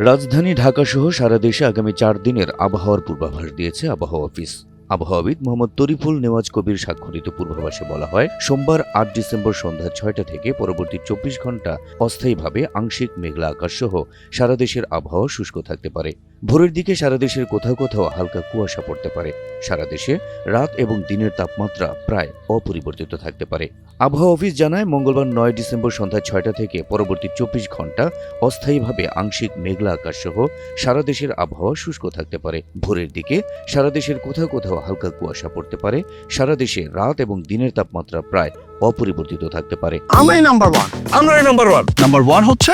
রাজধানী ঢাকাসহ সারা দেশে আগামী চার দিনের আবহাওয়ার পূর্বাভাস দিয়েছে আবহাওয়া অফিস। আবহাওয়াবিদ মোহাম্মদ তরিফুল নেওয়াজ কবির স্বাক্ষরিত পূর্বাভাসে বলা হয়, সোমবার আট ডিসেম্বর সন্ধ্যা ছয়টা থেকে পরবর্তী চব্বিশ ঘণ্টা অস্থায়ীভাবে আংশিক মেঘলা আকাশ সহ সারা দেশের আবহাওয়া শুষ্ক থাকতে পারে। ভোরের দিকে সারা দেশের কোথাও কোথাও হালকা কুয়াশা পড়তে পারে। সারা দেশে রাত এবং দিনের তাপমাত্রা প্রায় অপরিবর্তিত থাকতে পারে। আবহাওয়া অফিস জানায় মঙ্গলবার নয় ডিসেম্বর সন্ধ্যা ছয়টা থেকে পরবর্তী চব্বিশ ঘণ্টা অস্থায়ীভাবে আংশিক মেঘলা আকাশ সহ সারা দেশের আবহাওয়া শুষ্ক থাকতে পারে। ভোরের দিকে সারা দেশের কোথাও কোথাও হালকা কুয়াশা পড়তে পারে। সারা দেশে রাত এবং দিনের তাপমাত্রা প্রায় অপরিবর্তিত থাকতে পারে। আমরাই নাম্বার ওয়ান আমরাই নাম্বার ওয়ান নাম্বার ওয়ান হচ্ছে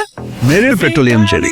মেরিল পেট্রোলিয়াম জেলি।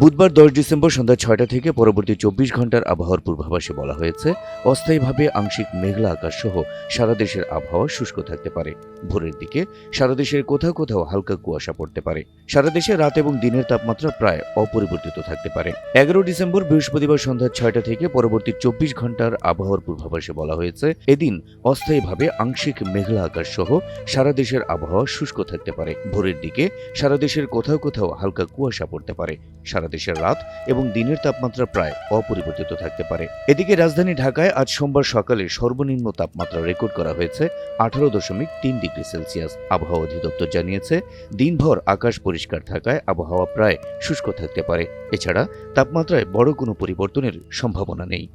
বুধবার দশ ডিসেম্বর সন্ধ্যা ছয়টা থেকে পরবর্তী চব্বিশ ঘণ্টার আবহাওয়ার পূর্বাভাসে বলা হয়েছে, অস্থায়ীভাবে আংশিক মেঘলা আকাশ সহ সারা দেশের আবহাওয়া শুষ্ক থাকতে পারে। ভোরের দিকে সারা দেশের কোথাও কোথাও হালকা কুয়াশা পড়তে পারে। সারা দেশে রাত এবং দিনের তাপমাত্রা প্রায় অপরিবর্তিত থাকতে পারে। এগারো ডিসেম্বর বৃহস্পতিবার সন্ধ্যা ছয়টা থেকে পরবর্তী চব্বিশ ঘণ্টার আবহাওয়ার পূর্বাভাসে বলা হয়েছে, এদিন অস্থায়ীভাবে আংশিক মেঘলা আকাশ সহ সারা দেশের আবহাওয়া শুষ্ক থাকতে পারে। ভোরের দিকে সারা দেশের কোথাও কোথাও হালকা কুয়াশা পড়তে পারে। সারা দেশের রাত এবং দিনের তাপমাত্রা প্রায় অপরিবর্তিত থাকতে পারে। এদিকে রাজধানী ঢাকায় আজ সোমবার সকালে সর্বনিম্ন তাপমাত্রা রেকর্ড করা হয়েছে আঠারো দশমিক তিন ডিগ্রি সেলসিয়াস। আবহাওয়া অধিদপ্তর জানিয়েছে, দিনভর আকাশ পরিষ্কার থাকায় আবহাওয়া প্রায় শুষ্ক থাকতে পারে। এছাড়া তাপমাত্রায় বড় কোনো পরিবর্তনের সম্ভাবনা নেই।